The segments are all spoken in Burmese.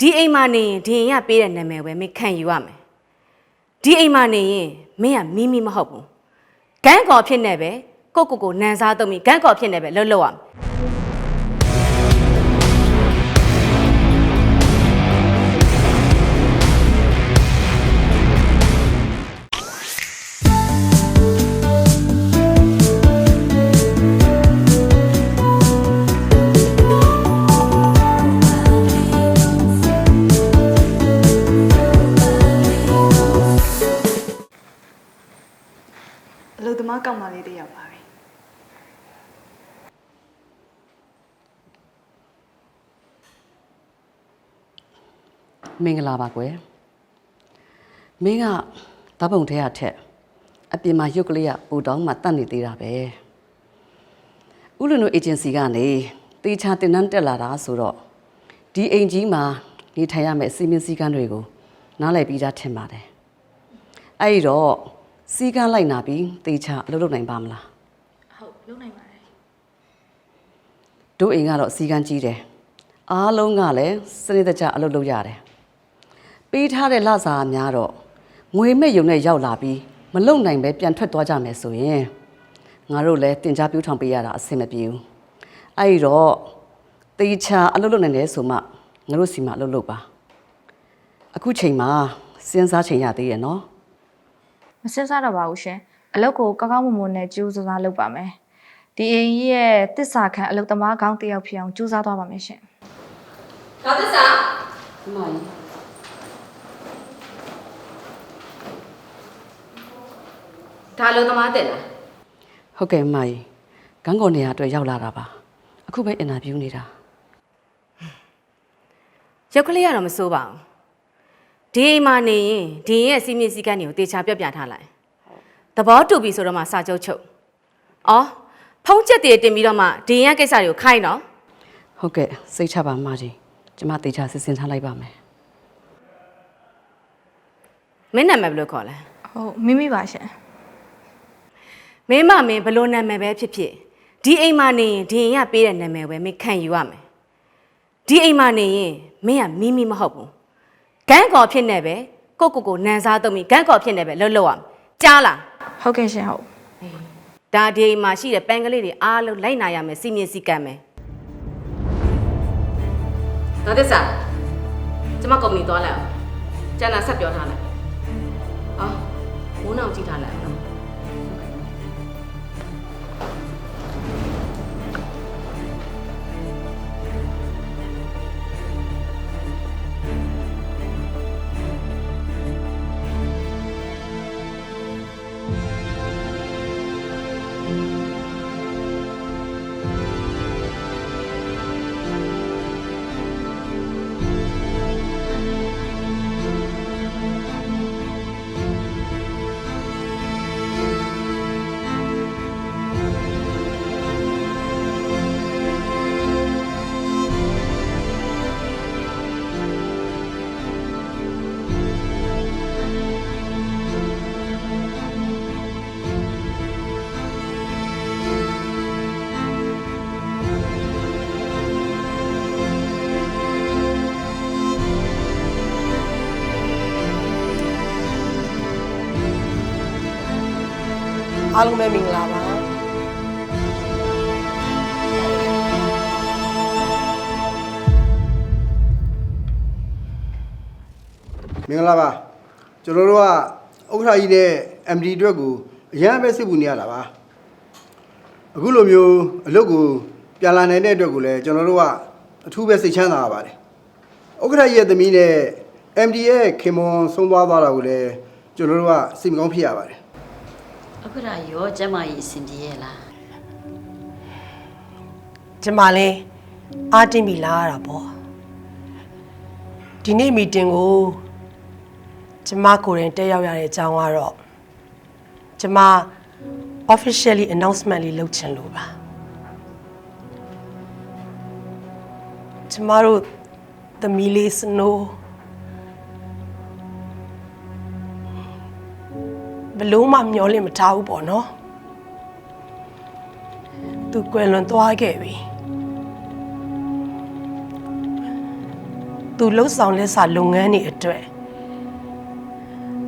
ဒီအိမ်မှာနေရင်ဒီအိမ်ကပေးတဲ့နာမည်ပဲမင်းခံယူရမယ်ဒီအိမ်မှာနေရင်မင်းကမိမိမဟုတ်ဘူးဂန်းကော်ဖြစ်နေပဲကိုကိုကိုနန်းစားသုံးပြီးဂန်းကော်ဖြစ်နေပဲလှုပ်လှုပ်ရမယ် သမားကောက်မလေးတယောက်ပါပဲမင်္ဂလာပါကွယ်မင်းကဓာတ်ပုံထဲရထက်အပြင်မှာရုပ်ကလေးကပူတောင်းမှတတ်နေသေးတာပဲဥလနုအေဂျင်စီကနေတေချာတင်နန်းတက်လာတာဆိုတော့ဒီအိမ်ကြီးမှာနေထိုင်ရမယ့်စီမင်းစည်းကမ်းတွေကိုနားလည်ပြီးသားထင်ပါတယ်အဲ့ဒီတော့ စည်းကမ်းလိုက်နာပြီးတေချာအလုပ်လုပ်နိုင်ပါမလားဟုတ်လုပ်နိုင်ပါတယ်တို့အိမ်ကတော့စီကန်းကြီးတယ်အားလုံးကလည်းစနစ်တကျအလုပ်လုပ်ရတယ်ပေးထားတဲ့လစာအများတော့ငွေမဲ့ယုံနဲ့ရောက်လာပြီးမလုံနိုင်ပဲပြန်ထွက်သွားကြမယ်ဆိုရင်ငါတို့လည်းတင် जा ပြူးထောင်ပေးရတာအဆင်မပြေဘူးအဲ့ဒီတော့တေချာအလုပ်လုပ်နိုင်တယ်ဆိုမှငါတို့စီမှာအလုပ်လုပ်ပါအခုချိန်မှာစဉ်းစားချိန်ရသေးရဲ့နော် မစင်စားတော့ပါဘူးရှင်အလုပ်ကိုကောင်းကောင်းမွန်မွန်နဲ့ကြိုးစားလုပ်ပါမယ်ဒီအိမ်ကြီးရဲ့တစ္ဆာခံအလုပ်သမားကောင်းတစ်ယောက်ဖြစ်အောင်ကြိုးစားသွားပါမယ်ရှင်ဒေါက်တာစာဒီမှာကြီးဒါလုံသမားတက်လားဟုတ်ကဲ့အမကြီးဂန်းကော်နေရာအတွက်ရောက်လာတာပါအခုပဲအင်တာဗျူးနေတာရုပ်ကလေးကတော့မစိုးပါဘူး ဒီအိမ်မှာနေရင်ဒီအိမ်ရဲ့စီမင်းစည်းကမ်းတွေကိုတေချာပြတ်ပြထားလိုက်သဘောတူပြီဆိုတော့မှစာချုပ်ချုပ်အော်ဖုံးချက်တွေတင်ပြီးတော့မှဒီအိမ်ရဲ့ကိစ္စတွေကိုခိုင်းတော့ဟုတ်ကဲ့စိတ်ချပါမကြီးကျမတေချာစစ်စင်ထားလိုက်ပါမယ်မင်းနာမည်ဘယ်လိုခေါ်လဲဟုတ်မိမိပါရှင်မင်းမမင်းဘယ်လိုနာမည်ပဲဖြစ်ဖြစ်ဒီအိမ်မှာနေရင်ဒီအိမ်ကပေးတဲ့နာမည်ပဲမင်းခံယူရမယ်ဒီအိမ်မှာနေရင်မင်းကမိမိမဟုတ်ဘူး ဂန်းကော်ဖြစ်နေပဲကိုကိုကိုနန်းစားသုံးပြီးဂန်းကော်ဖြစ်နေပဲလှုပ်လှုပ်ရမယ်ကြားလားဟုတ်ကဲ့ရှင်ဟုတ်ဒါဒီအိမ်မှာရှိတဲ့ပန်းကလေးတွေအားလုံးလိုက်နာရမယ်စီမင်းစည်းကမ်းမယ်ဒေါ်သစ္စာကျမကုမ္ပဏီသွားလိုက်အောင်ကျန်တာဆက်ပြောထားလိုက်အော်ဘိုးနောင်ကြည့်ထားလိုက် အောင်အားလုံးပဲမင်္ဂလာပါမင်္ဂလာပါကျွန်တော်တို့ကဥက္ကဋ္ဌကြီးနဲ့ MD အတွက်ကိုအရန်ပဲစိတ်ပူနေရတာပါအခုလိုမျိုးအလုပ်ကိုပြန်လာနိုင်တဲ့အတွက်ကိုလည်းကျွန်တော်တို့ကအထူးပဲစိတ်ချမ်းသာရပါတယ်ဥက္ကဋ္ဌကြီးရဲ့သမီးနဲ့ MD ရဲ့ခင်မွန်ဆုံးသွားသွားတာကိုလည်းကျွန်တော်တို့ကစိတ်မကောင်းဖြစ်ရပါတယ် အခုဒါရောကျမကြီးအဆင်ပြေရဲ့လားကျမလည်းအားတင်းပြီးလာရတာပေါ့ဒီနေ့မီတင်ကိုကျမကိုယ်တိုင်တက်ရောက်ရတဲ့အကြောင်းကတော့ကျမ officially announcement လေးလုပ်ချင်လို့ပါကျမတို့သမီးလေးစ ဘလို့မှမျောလင့်မထားဘူးပေါ့နော်သူကွယ်လွန်သွားခဲ့ပြီသူလှုပ်ဆောင်လက်စာလုပ်ငန်းတွေအတွက်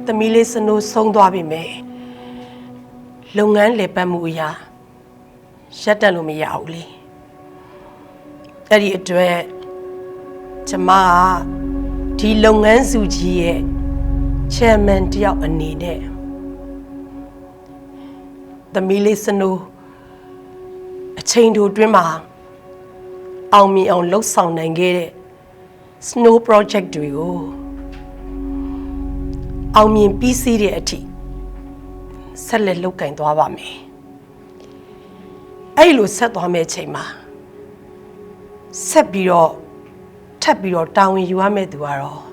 သမီးလေးစနိုးဆုံးသွားပြီမယ်လုပ်ငန်းလေပတ်မှုအရာရက်တက်လို့မရဘူးလေအဲ့ဒီအတွက်ကျမကဒီလုပ်ငန်းစုကြီးရဲ့ chairman တယောက်အနေနဲ့ သမီးလေးစနိုးအချိန်တိုတွင်းမှာအောင်မြင်အောင်လှုပ်ဆောင်နိုင်ခဲ့တဲ့ snow project တွေကိုအောင်မြင်ပြီးစီးတဲ့အထိဆက်လက်လုပ်ကင်သွားပါမယ်အဲ့လိုဆက်သွားမယ့်အချိန်မှာဆက်ပြီးတော့ထပ်ပြီးတော့တာဝန်ယူရမယ့်သူကတော့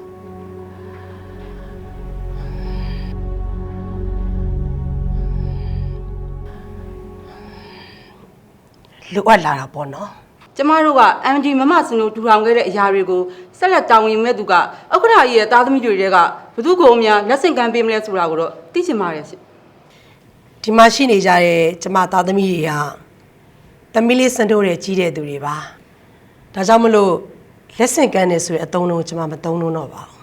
လိုအပ်လာတာပေါ့နော်ကျမတို့က MD မမစနိုးထူထောင်ခဲ့တဲ့အရာတွေကိုဆက်လက်တာဝန်ယူမဲ့သူကဥက္ကဋ္ဌကြီးရဲ့တာသမီတွေကဘသူကိုများလက်ဆင့်ကမ်းပေးမလဲဆိုတာကိုတော့သိချင်ပါတယ်ရှင်ဒီမှာရှိနေကြတဲ့ကျမသားသမီးတွေကသမီးလေးစံတိုးတဲ့ကြီးတဲ့သူတွေပါဒါကြောင့်မလို့လက်ဆင့်ကမ်းနေဆိုရင်အသုံးလုံးကျမမသုံးလုံးတော့ပါဘူး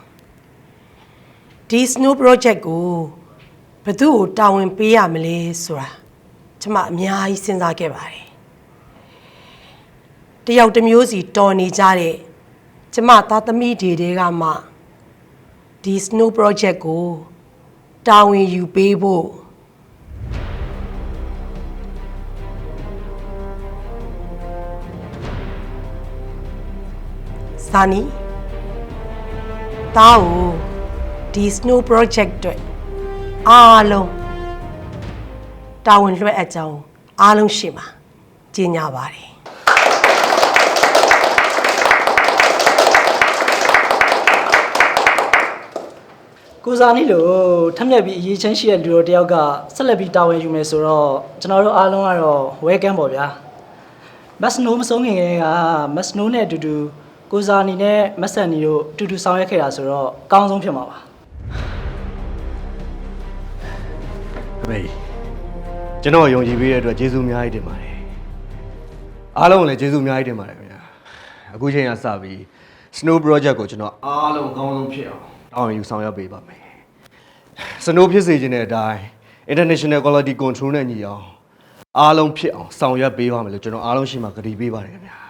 ဒီ snow project ကိုဘသူ့ကိုတာဝန်ပေးရမလဲဆိုတာကျမအများကြီးစဉ်းစားခဲ့ပါတယ် တယောက်တစ်မျိုးစီတော်နေကြတဲ့ကျမသားသမီးတွေတဲကမှဒီ snow project ကိုတာဝန်ယူပေးဖို့စာနီတားကိုဒီ snow project အတွက်အားလုံးတာဝန်လွှဲအပ်ကြောင်းအားလုံးရှိမှာကြီးညာပါတယ် ကိုစားနီလို့ထက်မြက်ပြီးအရေးချင်းရှိတဲ့လူတော်တယောက်ကဆက်လက်ပြီးတာဝန်ယူမယ်ဆိုတော့ကျွန်တော်တို့အားလုံးကတော့ welcome ပေါ့ဗျာမက်စနိုးမဆုံးခင်ကတည်းကမက်စနိုးနဲ့အတူတူကိုစားနီနဲ့မက်ဆန်နီတို့အတူတူဆောင်ရွက်ခဲ့တာဆိုတော့အကောင်းဆုံးဖြစ်မှာပါအမေကျွန်တော်ယုံကြည်ပေးတဲ့အတွက်ကျေးဇူးအများကြီးတင်ပါတယ်အားလုံးကိုလည်းကျေးဇူးအများကြီးတင်ပါတယ်ခင်ဗျာအခုချိန်ကစပြီး Snow Project ကိုကျွန်တော်အားလုံးအကောင်းဆုံးဖြစ်အောင် တောင်းယူဆောင်ရွက်ပေးပါမယ် Snow ဖြစ်စေခြင်းတဲ့အတိုင်း International Quality Control နဲ့ညီအောင်အားလုံးဖြစ်အောင်ဆောင်ရွက်ပေးပါမယ်လို့ကျွန်တော်အားလုံးရှိမှကတိပေးပါတယ်ခင်ဗျာ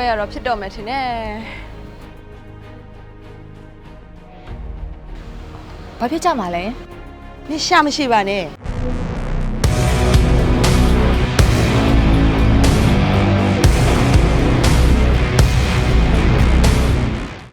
ပွဲရတော့ဖြစ်တော့မယ်ထင်တယ်ဘာဖြစ်ကြမှာလဲမင်းရှာမရှိပါနဲ့